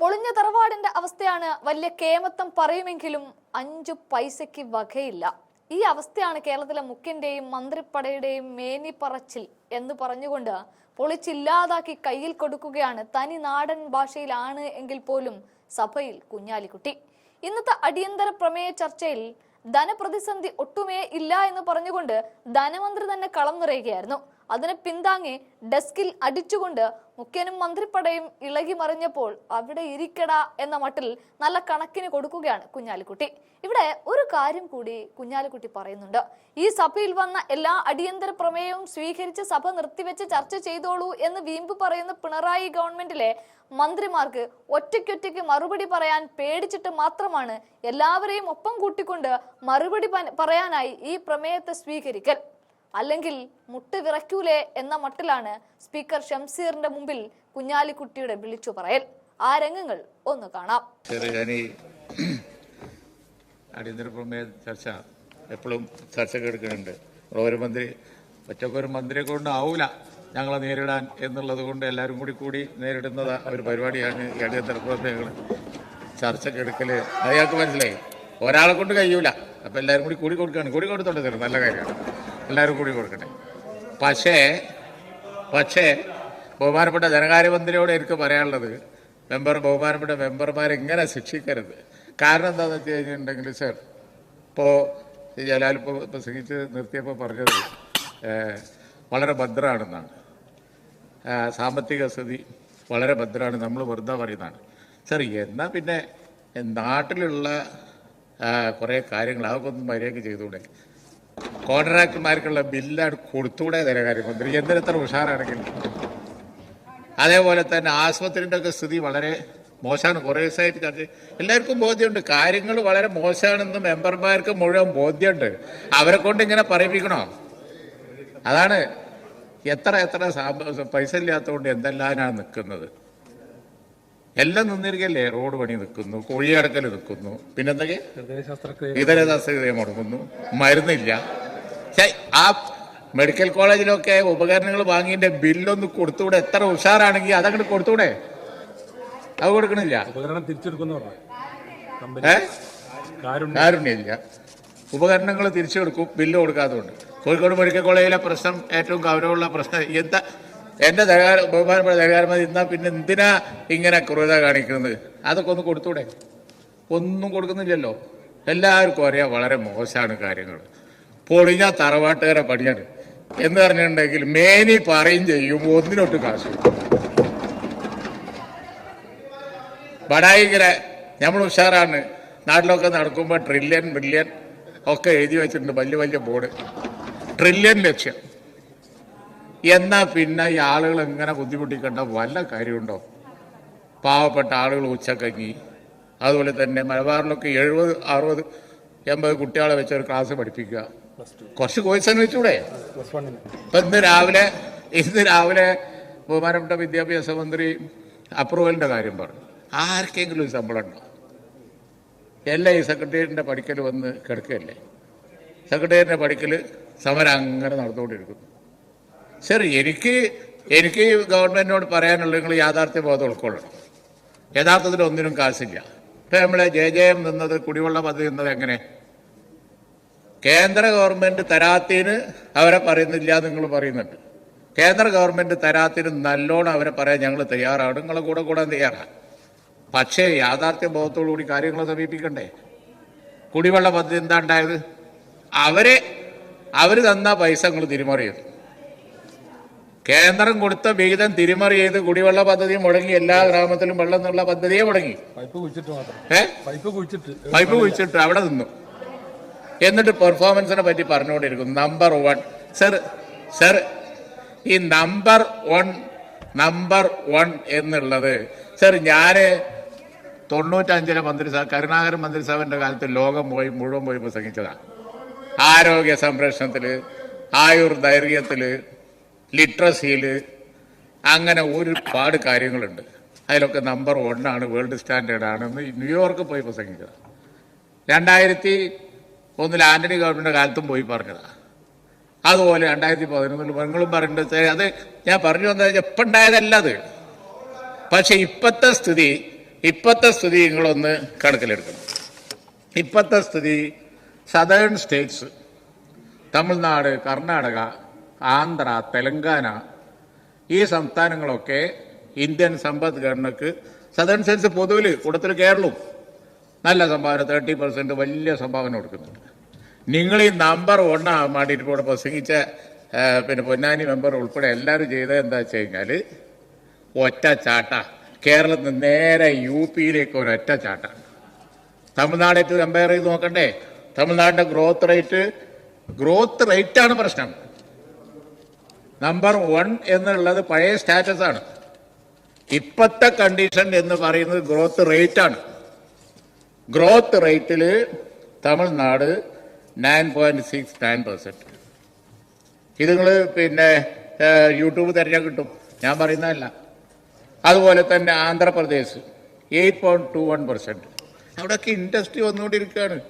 പൊളിഞ്ഞ തറവാടിന്റെ അവസ്ഥയാണ് വലിയ കേമത്തം പറയുമെങ്കിലും അഞ്ചു പൈസയ്ക്ക് വകയില്ല. ഈ അവസ്ഥയാണ് കേരളത്തിലെ മുഖ്യന്റെയും മന്ത്രിപ്പടയുടെയും മേനിപ്പറച്ചിൽ എന്ന് പറഞ്ഞുകൊണ്ട് പൊളിച്ചില്ലാതാക്കി കയ്യിൽ കൊടുക്കുകയാണ് തനി നാടൻ ഭാഷയിലാണ് എങ്കിൽ പോലും സഭയിൽ കുഞ്ഞാലിക്കുട്ടി. ഇന്നത്തെ അടിയന്തര പ്രമേയ ചർച്ചയിൽ ധനപ്രതിസന്ധി ഒട്ടുമേ ഇല്ല എന്ന് പറഞ്ഞുകൊണ്ട് ധനമന്ത്രി തന്നെ കളം നിറയുകയായിരുന്നു. അതിനെ പിന്താങ്ങി ഡെസ്കിൽ അടിച്ചുകൊണ്ട് മുഖ്യനും മന്ത്രിപ്പടയും ഇളകി മറിഞ്ഞപ്പോൾ അവിടെ ഇരിക്കട എന്ന മട്ടിൽ നല്ല കണക്കിന് കൊടുക്കുകയാണ് കുഞ്ഞാലിക്കുട്ടി. ഇവിടെ ഒരു കാര്യം കൂടി കുഞ്ഞാലിക്കുട്ടി പറയുന്നുണ്ട്. ഈ സഭയിൽ വന്ന എല്ലാ അടിയന്തര പ്രമേയവും സ്വീകരിച്ച് സഭ നിർത്തിവെച്ച് ചർച്ച ചെയ്തോളൂ എന്ന് വീമ്പ് പറയുന്ന പിണറായി ഗവൺമെന്റിലെ മന്ത്രിമാർക്ക് ഒറ്റയ്ക്കൊറ്റയ്ക്ക് മറുപടി പറയാൻ പേടിച്ചിട്ട് മാത്രമാണ് എല്ലാവരെയും ഒപ്പം കൂട്ടിക്കൊണ്ട് മറുപടി പറയാനായി ഈ പ്രമേയത്തെ സ്വീകരിക്കൽ. അല്ലെങ്കിൽ മുട്ട് വിറയ്ക്കൂലേ എന്ന മട്ടിലാണ് സ്പീക്കർ ഷംസീറിന്റെ മുമ്പിൽ കുഞ്ഞാലിക്കുട്ടിയുടെ വിളിച്ചു പറയൽ. ആ രംഗങ്ങൾ ഒന്ന് കാണാം. അടിയന്തര പ്രമേയ ചർച്ച എപ്പോഴും ചർച്ച എടുക്കുന്നുണ്ട് ഒരു മന്ത്രി ഒറ്റക്കൊരു മന്ത്രിയെ കൊണ്ട് ആവൂല ഞങ്ങളെ നേരിടാൻ എന്നുള്ളത് കൊണ്ട് എല്ലാവരും കൂടി കൂടി നേരിടുന്നത് ഒരു പരിപാടിയാണ് അടിയന്തര പ്രമേയങ്ങൾ ചർച്ചയ്ക്ക് എടുക്കൽ അയാൾക്ക് മനസ്സിലായി. ഒരാളെ കൊണ്ട് കഴിയൂല. അപ്പം എല്ലാവരും കൂടി കൂടി കൊടുക്കുകയാണ്. കൂടി കൊടുത്തോണ്ട് നല്ല കാര്യമാണ്. എല്ലാവരും കൂടി കൊടുക്കട്ടെ. പക്ഷേ പക്ഷേ ബഹുമാനപ്പെട്ട ധനകാര്യമന്ത്രിയോട് എനിക്ക് പറയാനുള്ളത് മെമ്പർ ബഹുമാനപ്പെട്ട മെമ്പർമാരെ ഇങ്ങനെ ശിക്ഷിക്കരുത്. കാരണം എന്താണെന്ന് വെച്ച് കഴിഞ്ഞിട്ടുണ്ടെങ്കിൽ സർ ഇപ്പോൾ ജലാൽ ഇപ്പോൾ പ്രസംഗിച്ച് നിർത്തിയപ്പോൾ പറഞ്ഞത് വളരെ ഭദ്രമാണെന്നാണ് സാമ്പത്തിക സ്ഥിതി വളരെ ഭദ്രമാണ് നമ്മൾ വെറുതെ പറയുന്നതാണ്. സർ എന്നാൽ പിന്നെ നാട്ടിലുള്ള കുറേ കാര്യങ്ങൾ അതൊക്കെ ഒന്ന് മര്യാദയ്ക്ക് ചെയ്തുകൂടെ? കോൺട്രാക്ടർമാർക്കുള്ള ബില്ലാണ് കൊടുത്തൂടെ ധനകാര്യമന്ത്രി എന്തിനെത്ര ഉഷാറാണെങ്കിൽ. അതേപോലെ തന്നെ ആശുപത്രിന്റെ ഒക്കെ സ്ഥിതി വളരെ മോശമാണ്. കുറേ ദിവസമായിട്ട് ചർച്ച എല്ലാവർക്കും ബോധ്യമുണ്ട്. കാര്യങ്ങൾ വളരെ മോശമാണെന്ന് മെമ്പർമാർക്ക് മുഴുവൻ ബോധ്യമുണ്ട്. അവരെ കൊണ്ട് ഇങ്ങനെ പറയിപ്പിക്കണോ? അതാണ് എത്ര എത്ര പൈസ ഇല്ലാത്തതുകൊണ്ട് എന്തെല്ലാമാണ് നിൽക്കുന്നത്. എല്ലാം നിന്നിരിക്കല്ലേ? റോഡ് പണി നിൽക്കുന്നു കുഴിയടക്കൽ നിൽക്കുന്നു. പിന്നെന്തൊക്കെ? ഇതര ശാസ്ത്രജ്ഞത മുടങ്ങുന്നു മരുന്നില്ല. ആ മെഡിക്കൽ കോളേജിലൊക്കെ ഉപകരണങ്ങൾ വാങ്ങിയതിന്റെ ബില്ലൊന്ന് കൊടുത്തൂടെ എത്ര ഉഷാറാണെങ്കിൽ അതങ്ങോട്ട് കൊടുത്തൂടെ അത് കൊടുക്കണില്ല. ഉപകരണം തിരിച്ചെടുക്കുന്ന കാരുണ്യമില്ല. ഉപകരണങ്ങൾ തിരിച്ചു കൊടുക്കും ബില്ല് കൊടുക്കാത്തതുകൊണ്ട്. കോഴിക്കോട് മെഡിക്കൽ കോളേജിലെ പ്രശ്നം ഏറ്റവും ഗൗരവമുള്ള പ്രശ്നം എന്താ? എന്റെ ധനകാര ബഹുമാനപ്പെട്ട ധനകാരമതി ഇന്നാ പിന്നെ എന്തിനാ ഇങ്ങനെ ക്രൂരത കാണിക്കുന്നത്? അതൊക്കെ ഒന്ന് കൊടുത്തൂടെ ഒന്നും കൊടുക്കുന്നില്ലല്ലോ. എല്ലാവർക്കും അറിയാം വളരെ മോശമാണ് കാര്യങ്ങൾ. പൊളിഞ്ഞ തറവാട്ടുകാരെ പണിയാണ്. എന്ന് പറഞ്ഞിട്ടുണ്ടെങ്കിൽ മേനി പറയും ചെയ്യും ഒന്നിനൊട്ട് കാശ്. ബടായിക്കര നമ്മൾ ഉഷാറാണ്. നാട്ടിലൊക്കെ നടക്കുമ്പോൾ ട്രില്യൺ ബില്യൺ ഒക്കെ എഴുതി വെച്ചിട്ടുണ്ട് വലിയ വലിയ ബോർഡ് ട്രില്യൺ ലക്ഷ്യം. എന്നാ പിന്നെ ഈ ആളുകൾ എങ്ങനെ ബുദ്ധിമുട്ടിക്കേണ്ട വല്ല കാര്യമുണ്ടോ? പാവപ്പെട്ട ആളുകൾ ഉച്ചക്കഞ്ഞി. അതുപോലെ തന്നെ മലബാറിലൊക്കെ എഴുപത് അറുപത് എൺപത് കുട്ടികളെ വെച്ചൊരു ക്ലാസ് പഠിപ്പിക്കുക. കുറച്ച് കോഴ്സ് അന്വേഷിച്ചൂടെ ഇന്ന് രാവിലെ ഇന്ന് രാവിലെ ബഹുമാനപ്പെട്ട വിദ്യാഭ്യാസ മന്ത്രി അപ്രൂവലിന്റെ കാര്യം പറഞ്ഞു. ആർക്കെങ്കിലും ഒരു ശമ്പളം ഉണ്ടോ? എല്ലാം ഈ സെക്രട്ടേറിയറ്റിന്റെ പഠിക്കൽ വന്ന് കിടക്കുകയല്ലേ? സെക്രട്ടേറിയറ്റിന്റെ പഠിക്കൽ സമരം അങ്ങനെ നടന്നുകൊണ്ടിരിക്കുന്നു. ശരി എനിക്ക് എനിക്ക് ഗവൺമെന്റിനോട് പറയാനുള്ളത് നിങ്ങൾ യാഥാർത്ഥ്യ ബോധം ഉൾക്കൊള്ളണം. യഥാർത്ഥത്തിൽ ഒന്നിനും കാശില്ല. ഇപ്പൊ നമ്മളെ ജെ ജെ എം നിന്നത് കുടിവെള്ള പദ്ധതി നിന്നത് എങ്ങനെ? കേന്ദ്ര ഗവൺമെന്റ് തരാത്തിന് അവരെ പറയുന്നില്ല നിങ്ങൾ പറയുന്നുണ്ട്. കേന്ദ്ര ഗവൺമെന്റ് തരാത്തിന് നല്ലോണം അവരെ പറയാൻ ഞങ്ങൾ തയ്യാറാണ്. നിങ്ങളെ കൂടെ കൂടാൻ തയ്യാറാണ് പക്ഷേ യാഥാർത്ഥ്യ ബോധത്തോടുകൂടി കാര്യങ്ങൾ സമീപിക്കണ്ടേ? കുടിവെള്ള പദ്ധതി എന്താ ഉണ്ടായത്? അവരെ അവർ തന്ന പൈസ നിങ്ങൾ തിരിമറി ചെയ്തു. കേന്ദ്രം കൊടുത്ത വിഹിതം തിരിമറി ചെയ്ത് കുടിവെള്ള പദ്ധതി മുടങ്ങി എല്ലാ ഗ്രാമത്തിലും വെള്ളം എന്നുള്ള പദ്ധതിയെ മുടങ്ങി. പൈപ്പ് കുഴിച്ചിട്ട്. പൈപ്പ് കുഴിച്ചിട്ട് അവിടെ നിന്നു. എന്നിട്ട് പെർഫോമൻസിനെ പറ്റി പറഞ്ഞുകൊണ്ടിരിക്കുന്നു നമ്പർ വൺ സർ സർ ഈ നമ്പർ വൺ നമ്പർ വൺ എന്നുള്ളത്. സർ ഞാൻ തൊണ്ണൂറ്റഞ്ചിലെ മന്ത്രിസഭ കരുണാകരൻ മന്ത്രിസഭന്റെ കാലത്ത് ലോകം പോയി മുഴുവൻ പോയി പ്രസംഗിച്ചതാണ് ആരോഗ്യ സംരക്ഷണത്തിൽ ആയുർ ദൈർഘ്യത്തിൽ ലിറ്ററസിയിൽ അങ്ങനെ ഒരുപാട് കാര്യങ്ങളുണ്ട്. അതിലൊക്കെ നമ്പർ വണ്ണാണ് വേൾഡ് സ്റ്റാൻഡേർഡ് ആണെന്ന് ന്യൂയോർക്ക് പോയി പ്രസംഗിച്ചതാണ് രണ്ടായിരത്തി ഒന്നിൽ ആന്റണി ഗവൺമെന്റ് കാലത്തും പോയി പറഞ്ഞതാ. അതുപോലെ രണ്ടായിരത്തി പതിനൊന്നിൽ നിങ്ങളും പറഞ്ഞിട്ട് അത് ഞാൻ പറഞ്ഞു വന്നത് എപ്പോൾ ഉണ്ടായതല്ല അത്. പക്ഷെ ഇപ്പോഴത്തെ സ്ഥിതി ഇപ്പോഴത്തെ സ്ഥിതി നിങ്ങളൊന്ന് കണക്കിലെടുക്കണം. ഇപ്പോഴത്തെ സ്ഥിതി സദേൺ സ്റ്റേറ്റ്സ് തമിഴ്നാട് കർണാടക ആന്ധ്ര തെലങ്കാന ഈ സംസ്ഥാനങ്ങളൊക്കെ ഇന്ത്യൻ സമ്പദ്ഘടനക്ക് സദേൺ സ്റ്റേറ്റ്സ് പൊതുവിൽ കൂടുതൽ കേരളവും നല്ല സംഭാവന തേർട്ടി പെർസെന്റ് വലിയ സംഭാവന കൊടുക്കുന്നുണ്ട്. നിങ്ങൾ ഈ നമ്പർ ഒന്നാകാൻ വേണ്ടിയിട്ട് പ്രസംഗിച്ച പിന്നെ പൊന്നാനി മെമ്പർ ഉൾപ്പെടെ എല്ലാവരും ചെയ്തത് എന്താ വെച്ച് കഴിഞ്ഞാൽ ഒറ്റ ചാട്ട. കേരളത്തിൽ നിന്ന് നേരെ യു പിയിലേക്ക് ഒരൊറ്റ ചാട്ടാണ് തമിഴ്നാടായിട്ട് കമ്പയർ ചെയ്ത് നോക്കണ്ടേ? തമിഴ്നാടിന്റെ ഗ്രോത്ത് റേറ്റ് ഗ്രോത്ത് റേറ്റാണ് പ്രശ്നം. നമ്പർ വൺ എന്നുള്ളത് പഴയ സ്റ്റാറ്റസ് ആണ്. ഇപ്പോഴത്തെ കണ്ടീഷൻ എന്ന് പറയുന്നത് ഗ്രോത്ത് റേറ്റ് ആണ്. ഗ്രോത്ത് റേറ്റിൽ Tamil Nadu nine point six nine percent ഇത് നിങ്ങൾ പിന്നെ യൂട്യൂബ് തിരഞ്ഞാൽ കിട്ടും. ഞാൻ പറയുന്നതല്ല. അതുപോലെ തന്നെ Andhra Pradesh eight point two one percent അവിടെയൊക്കെ ഇൻഡസ്ട്രി വന്നുകൊണ്ടിരിക്കുകയാണ്.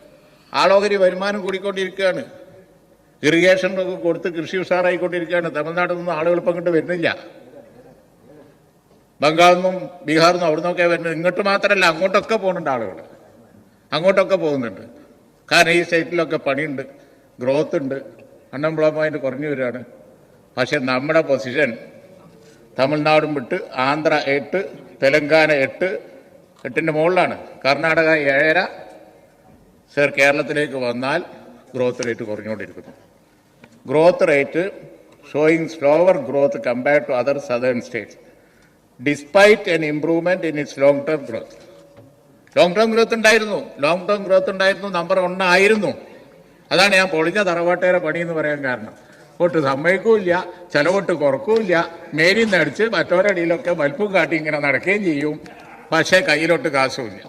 ആളോഹരി വരുമാനം കൂടിക്കൊണ്ടിരിക്കുകയാണ്. ഇറിഗേഷൻ ഒക്കെ കൊടുത്ത് കൃഷി ഉഷാറായിക്കൊണ്ടിരിക്കുകയാണ്. തമിഴ്നാട്ടിൽ നിന്നും ആളുകൾ ഇപ്പം ഇങ്ങോട്ട് വരുന്നില്ല. ബംഗാളിൽ നിന്നും ബീഹാറിൽ നിന്നും അവിടെ നിന്നൊക്കെ വരുന്നത് ഇങ്ങോട്ട് മാത്രമല്ല അങ്ങോട്ടൊക്കെ പോകുന്നുണ്ട് ആളുകൾ. അങ്ങോട്ടൊക്കെ പോകുന്നുണ്ട്. കാരണം ഈ സ്റ്റേറ്റിലൊക്കെ പണിയുണ്ട് ഗ്രോത്ത് ഉണ്ട്. അൺഎംപ്ലോയ്മെന്റ് കുറഞ്ഞു വരികയാണ് പക്ഷെ നമ്മുടെ പൊസിഷൻ തമിഴ്നാടും വിട്ട് ആന്ധ്ര എട്ട് തെലങ്കാന എട്ട് എട്ടിന്റെ മുകളിലാണ്. കർണാടക ഏഴര സർ കേരളത്തിലേക്ക് വന്നാൽ growth rate കുറഞ്ഞുകൊണ്ടിരിക്കുന്നു. Growth rate showing slower growth compared to other southern states despite an improvement in its long term growth long term growth ഉണ്ടായിരുന്നു ലോങ് ടേം ഗ്രോത്ത് ഉണ്ടായിരുന്നു നമ്പർ ഒന്നായിരുന്നു. അതാണ് ഞാൻ പൊളിഞ്ഞ തറവാട്ടേരെ പണി എന്ന് പറയാൻ കാരണം. ഒട്ട് സമ്മതിക്കൂല്ല. ചിലവൊട്ട് കുറക്കൂല്ല. മേരി നടിച്ച് മറ്റോരടിയിലൊക്കെ വലിപ്പം കാട്ടി ഇങ്ങനെ നടക്കുകയും ചെയ്യും. പക്ഷേ കയ്യിലോട്ട് കാശുമില്ല.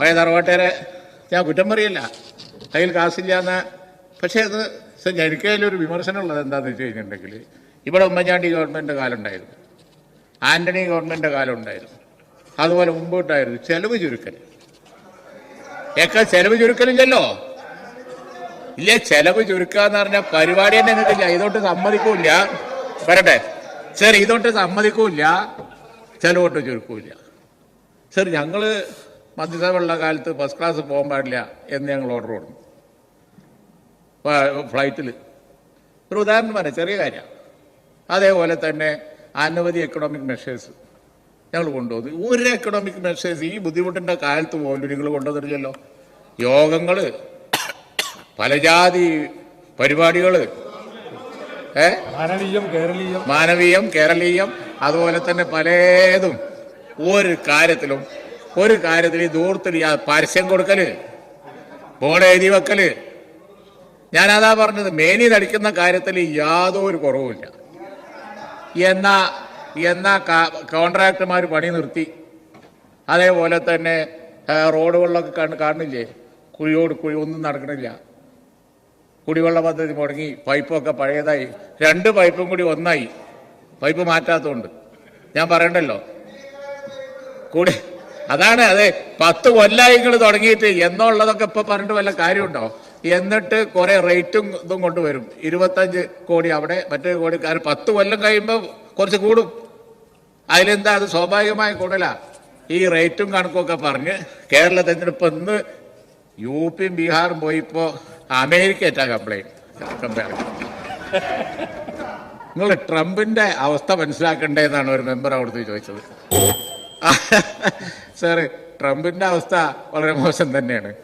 പഴയ തറവാട്ടേരെ ഞാൻ കുറ്റം പറയില്ല. കയ്യിൽ കാശില്ല എന്ന് പക്ഷേ അത് എനിക്ക് അതിലൊരു വിമർശനമുള്ളത് എന്താണെന്ന് വെച്ച് കഴിഞ്ഞിട്ടുണ്ടെങ്കിൽ ഇവിടെ ഉമ്മൻചാണ്ടി ഗവൺമെന്റ് കാലം ഉണ്ടായിരുന്നു. ആന്റണി ഗവൺമെന്റ് കാലം ഉണ്ടായിരുന്നു. അതുപോലെ മുമ്പോട്ടായിരുന്നു ചെലവ് ചുരുക്കൽ. ഏക്ക ചെലവ് ചുരുക്കലില്ലല്ലോ? ഇല്ല ചെലവ് ചുരുക്കുക എന്ന് പറഞ്ഞ പരിപാടി തന്നെ കിട്ടില്ല. ഇതോട്ട് സമ്മതിക്കൂല വരട്ടെ. സർ ഇതോട്ട് സമ്മതിക്കൂല്ല. ചെലവോട്ട് ചുരുക്കൂല്ല. സർ ഞങ്ങൾ മന്ത്രിസഭയുള്ള കാലത്ത് ഫസ്റ്റ് ക്ലാസ് പോകാൻ പാടില്ല എന്ന് ഞങ്ങൾ ഓർഡർ കൊടുക്കും ഫ്ലൈറ്റിൽ ഒരു ഉദാഹരണം പറയാം ചെറിയ കാര്യമാണ് അതേപോലെ തന്നെ അനവധി എക്കണോമിക് മെഷേഴ്സ് ഞങ്ങൾ കൊണ്ടുപോകുന്നു ഒരു എക്കണോമിക് മെസ്സേജ് ഈ ബുദ്ധിമുട്ടിന്റെ കാലത്ത് പോലും നിങ്ങൾ കൊണ്ടുവന്നിട്ടില്ലല്ലോ. യോഗങ്ങൾ പലജാതി പരിപാടികൾ ഏ? മാനവീയം കേരളീയം. അതുപോലെ തന്നെ പലതും. ഒരു കാര്യത്തിലും ഒരു കാര്യത്തിൽ ഈ ദൂരത്തിൽ പരസ്യം കൊടുക്കൽ ബോർഡ് എഴുതി വെക്കൽ. ഞാനതാ പറഞ്ഞത് മേനി നടിക്കുന്ന കാര്യത്തിൽ യാതൊരു കുറവുമില്ല. എന്നാ എന്നാ കോൺട്രാക്ടർമാർ പണി നിർത്തി. അതേപോലെ തന്നെ റോഡുകളിലൊക്കെ കണ്ട് കാണില്ലേ കുഴിയോട് കുഴി ഒന്നും നടക്കണില്ല. കുടിവെള്ള പദ്ധതി മുടങ്ങി പൈപ്പൊക്കെ പഴയതായി. രണ്ട് പൈപ്പും കൂടി ഒന്നായി. പൈപ്പ് മാറ്റാത്തതുകൊണ്ട് ഞാൻ പറയണ്ടല്ലോ? കൂടി അതാണ് അതെ പത്ത് കൊല്ലായി തുടങ്ങിയിട്ട് എന്നുള്ളതൊക്കെ ഇപ്പൊ പറഞ്ഞിട്ട് വല്ല കാര്യമുണ്ടോ? എന്നിട്ട് കുറെ റേറ്റും ഇതും കൊണ്ടുവരും. ഇരുപത്തഞ്ച് കോടി അവിടെ മറ്റേ കോടി കാരണം പത്ത് കൊല്ലം കഴിയുമ്പോൾ കുറച്ച് കൂടും. അതിലെന്താ? അത് സ്വാഭാവികമായ കൂടല. ഈ റേറ്റും കണക്കൊക്കെ പറഞ്ഞ് കേരള തെരഞ്ഞെടുപ്പ് ഇന്ന് യു പിയും ബീഹാറും പോയിപ്പോ അമേരിക്ക ഏറ്റാ കംപ്ലൈന്റ് കമ്പയർ നിങ്ങൾ ട്രംപിന്റെ അവസ്ഥ മനസ്സിലാക്കണ്ടേന്നാണ് ഒരു മെമ്പർ അവിടുത്തെ ചോദിച്ചത്. സാറ് ട്രംപിന്റെ അവസ്ഥ വളരെ മോശം തന്നെയാണ്.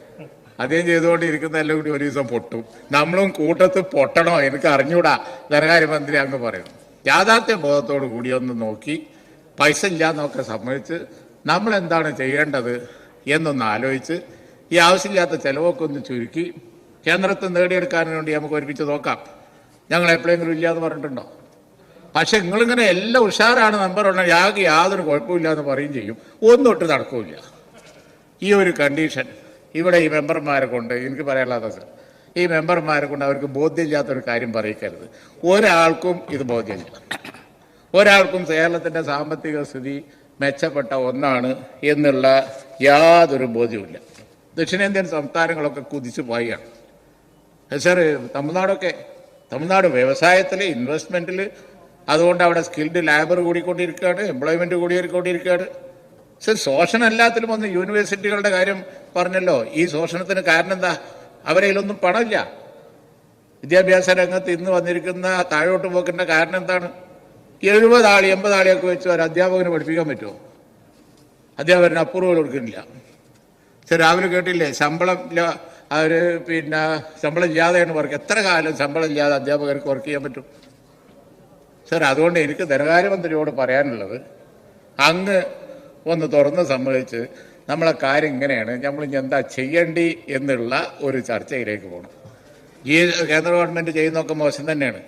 അദ്ദേഹം ചെയ്തുകൊണ്ടിരിക്കുന്ന എല്ലാം കൂടി ഒരു ദിവസം പൊട്ടും. നമ്മളും കൂട്ടത്ത് പൊട്ടണോ? എനിക്ക് അറിഞ്ഞൂടാ. ധനകാര്യമന്ത്രി അങ്ങ് പറയുന്നു യാഥാർത്ഥ്യ ബോധത്തോടു കൂടി ഒന്ന് നോക്കി. പൈസ ഇല്ലാന്നൊക്കെ സമ്മതിച്ച് നമ്മൾ എന്താണ് ചെയ്യേണ്ടത് എന്നൊന്ന് ആലോചിച്ച് ഈ ആവശ്യമില്ലാത്ത ചെലവൊക്കെ ഒന്ന് ചുരുക്കി കേന്ദ്രത്തിൽ നേടിയെടുക്കാൻ വേണ്ടി നമുക്ക് ഒരുമിച്ച് നോക്കാം. ഞങ്ങൾ എപ്പോഴെങ്കിലും ഇല്ലാന്ന് പറഞ്ഞിട്ടുണ്ടോ? പക്ഷെ നിങ്ങളിങ്ങനെ എല്ലാം ഉഷാറാണ് നമ്പർ ഉള്ള യാതൊരു യാതൊരു കുഴപ്പമില്ല എന്ന് പറയും ചെയ്യും ഒന്നൊട്ട് നടക്കൂല ഈ ഒരു കണ്ടീഷൻ ഇവിടെ ഈ മെമ്പർമാരെ കൊണ്ട് എനിക്ക് പറയാനുള്ളത് സർ ഈ മെമ്പർമാരെ കൊണ്ട് അവർക്ക് ബോധ്യമില്ലാത്തൊരു കാര്യം പറയിക്കരുത്. ഒരാൾക്കും ഇത് ബോധ്യമില്ല. ഒരാൾക്കും കേരളത്തിന്റെ സാമ്പത്തിക സ്ഥിതി മെച്ചപ്പെട്ട ഒന്നാണ് എന്നുള്ള യാതൊരു ബോധ്യവുമില്ല. ദക്ഷിണേന്ത്യൻ സംസ്ഥാനങ്ങളൊക്കെ കുതിച്ചു പോയാണ് സാർ തമിഴ്നാടൊക്കെ തമിഴ്നാട് വ്യവസായത്തിൽ ഇൻവെസ്റ്റ്മെന്റിൽ അതുകൊണ്ട് അവിടെ സ്കിൽഡ് ലേബർ കൂടിക്കൊണ്ടിരിക്കുകയാണ് എംപ്ലോയ്മെന്റ് കൂടിക്കൊണ്ടിരിക്കുകയാണ്. സർ ശോഷണം എല്ലാത്തിലും ഒന്ന് യൂണിവേഴ്സിറ്റികളുടെ കാര്യം പറഞ്ഞല്ലോ. ഈ ശോഷണത്തിന് കാരണം എന്താ? അവരതിലൊന്നും പണമില്ല. വിദ്യാഭ്യാസ രംഗത്ത് ഇന്ന് വന്നിരിക്കുന്ന താഴോട്ട് പോക്കിന്റെ കാരണം എന്താണ്? എഴുപത് എൺപതാളിയൊക്കെ വെച്ച് ഒരു അധ്യാപകന് പഠിപ്പിക്കാൻ പറ്റുമോ? അധ്യാപകന് അപ്രൂവൽ കൊടുക്കുന്നില്ല. സർ രാവിലെ കേട്ടില്ലേ ശമ്പളം അവർ പിന്നെ ശമ്പളം ഇല്ലാതെയാണ് വർക്ക് എത്ര കാലം ശമ്പളം ഇല്ലാതെ അധ്യാപകർക്ക് വർക്ക് ചെയ്യാൻ പറ്റും? സർ അതുകൊണ്ട് എനിക്ക് ധനകാര്യമന്ത്രിയോട് പറയാനുള്ളത് അങ്ങ് ഒന്ന് തുറന്ന് സമ്മതിച്ച് നമ്മളെ കാര്യം ഇങ്ങനെയാണ് നമ്മൾ ഇനി എന്താ ചെയ്യേണ്ടി എന്നുള്ള ഒരു ചർച്ചയിലേക്ക് പോകണം ഈ കേന്ദ്ര ഗവൺമെന്റ് ചെയ്യുന്നതൊക്കെ മോശം തന്നെയാണ്.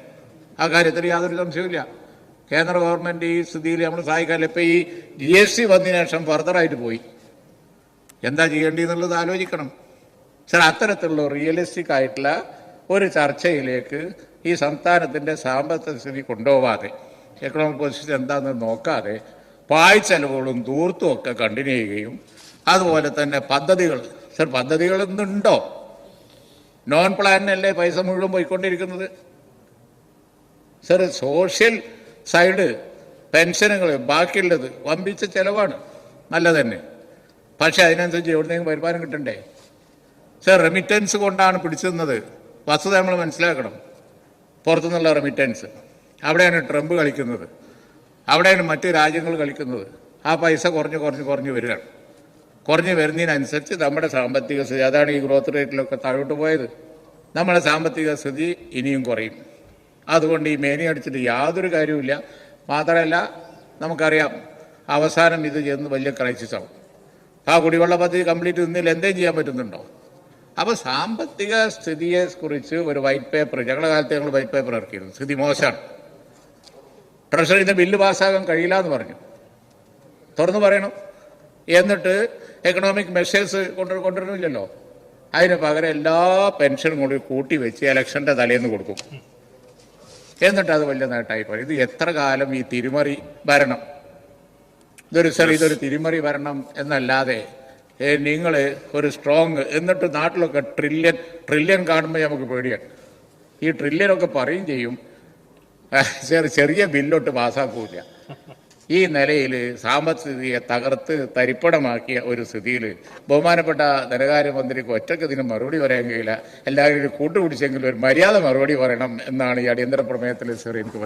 ആ കാര്യത്തിൽ യാതൊരു സംശയവുമില്ല. കേന്ദ്ര ഗവൺമെന്റ് ഈ സ്ഥിതിയിൽ നമ്മൾ സഹായിക്കാനില്ല ഇപ്പൊ ഈ ജി എസ് ടി വന്നതിന് ശേഷം ഫർദറായിട്ട് പോയി. എന്താ ചെയ്യേണ്ടി എന്നുള്ളത് ആലോചിക്കണം. സർ അത്തരത്തിലുള്ള റിയലിസ്റ്റിക് ആയിട്ടുള്ള ഒരു ചർച്ചയിലേക്ക് ഈ സംസ്ഥാനത്തിന്റെ സാമ്പത്തിക സ്ഥിതി കൊണ്ടുപോവാതെ എക്കണോമിക് പൊസിഷൻ എന്താണെന്ന് നോക്കാതെ പാഴ്ചെലവുകളും ദൂർത്തും ഒക്കെ കണ്ടിന്യൂ ചെയ്യുകയും അതുപോലെ തന്നെ പദ്ധതികൾ സർ പദ്ധതികൾ ഇന്നുണ്ടോ? നോൺ പ്ലാനിനല്ലേ പൈസ മുഴുവൻ പോയിക്കൊണ്ടിരിക്കുന്നത്? സർ സോഷ്യൽ സൈഡ് പെൻഷനുകൾ ബാക്കിയുള്ളത് വമ്പിച്ച ചിലവാണ്. നല്ല തന്നെ പക്ഷെ അതിനനുസരിച്ച് എവിടുന്നെങ്കിലും വരുമാനം കിട്ടണ്ടേ? സർ റെമിറ്റൻസ് കൊണ്ടാണ് പിടിച്ചിരുന്നത്. വസ്തുത നമ്മൾ മനസ്സിലാക്കണം. പുറത്തുനിന്നുള്ള റെമിറ്റൻസ് അവിടെയാണ് ട്രംപ് കളിക്കുന്നത്. അവിടെയാണ് മറ്റ് രാജ്യങ്ങൾ കളിക്കുന്നത്. ആ പൈസ കുറഞ്ഞ് കുറഞ്ഞ് കുറഞ്ഞ് വരികയാണ് കുറഞ്ഞ് വരുന്നതിനനുസരിച്ച് നമ്മുടെ സാമ്പത്തിക സ്ഥിതി. അതാണ് ഈ ഗ്രോത്ത് റേറ്റിലൊക്കെ താഴോട്ട് പോയത്. നമ്മുടെ സാമ്പത്തിക സ്ഥിതി ഇനിയും കുറയും. അതുകൊണ്ട് ഈ മേനി അടിച്ചിട്ട് യാതൊരു കാര്യവുമില്ല. മാത്രമല്ല നമുക്കറിയാം അവസാനം ഇത് ചെന്ന് വലിയ ക്രൈസിസ് ആവും. ആ കുടിവെള്ള പദ്ധതി കംപ്ലീറ്റ് നിന്നില്ല എന്തേലും ചെയ്യാൻ പറ്റുന്നുണ്ടോ? അപ്പോൾ സാമ്പത്തിക സ്ഥിതിയെ കുറിച്ച് ഒരു വൈറ്റ് പേപ്പർ ഞങ്ങളുടെ കാലത്ത് ഞങ്ങൾ വൈറ്റ് പേപ്പർ ഇറക്കിയിരുന്നു. സ്ഥിതി മോശമാണ്. നിന്ന് ബില്ല് പാസ്സാകാൻ കഴിയില്ല എന്ന് പറഞ്ഞു. തുറന്നു പറയണം. എന്നിട്ട് എക്കണോമിക് മെഷേഴ്സ് കൊണ്ടു കൊണ്ടുവരുന്നില്ലല്ലോ. അതിന് പകരം എല്ലാ പെൻഷനും കൂടി കൂട്ടി വെച്ച് ഇലക്ഷന്റെ തലേന്ന് കൊടുക്കും. എന്നിട്ട് അത് വലിയ നേട്ടമായി പോയി. ഇത് എത്ര കാലം ഈ തിരിമറി ഭരണം? ഇതൊരു സർ ഇതൊരു തിരിമറി ഭരണം എന്നല്ലാതെ നിങ്ങൾ ഒരു സ്ട്രോങ് എന്നിട്ട് നാട്ടിലൊക്കെ ട്രില്യൺ ട്രില്യൺ കാണുമ്പോൾ നമുക്ക് പേടിയാണ്. ഈ ട്രില്യനൊക്കെ പറയും ചെയ്യും. ചെറിയ ചെറിയ ബില്ലോട്ട് പാസ്സാക്കൂല ഈ നിലയിൽ സാമ്പത്തികയെ തകർത്ത് തരിപ്പണമാക്കിയ ഒരു സ്ഥിതിയിൽ ബഹുമാനപ്പെട്ട ധനകാര്യമന്ത്രിക്ക് ഒറ്റയ്ക്ക് ഇതിന് മറുപടി പറയാൻ കഴിയില്ല. എല്ലാവരും കൂട്ടുപിടിച്ചെങ്കിലും ഒരു മര്യാദ മറുപടി പറയണം എന്നാണ് ഈ അടിയന്തര പ്രമേയത്തിൽ എനിക്ക്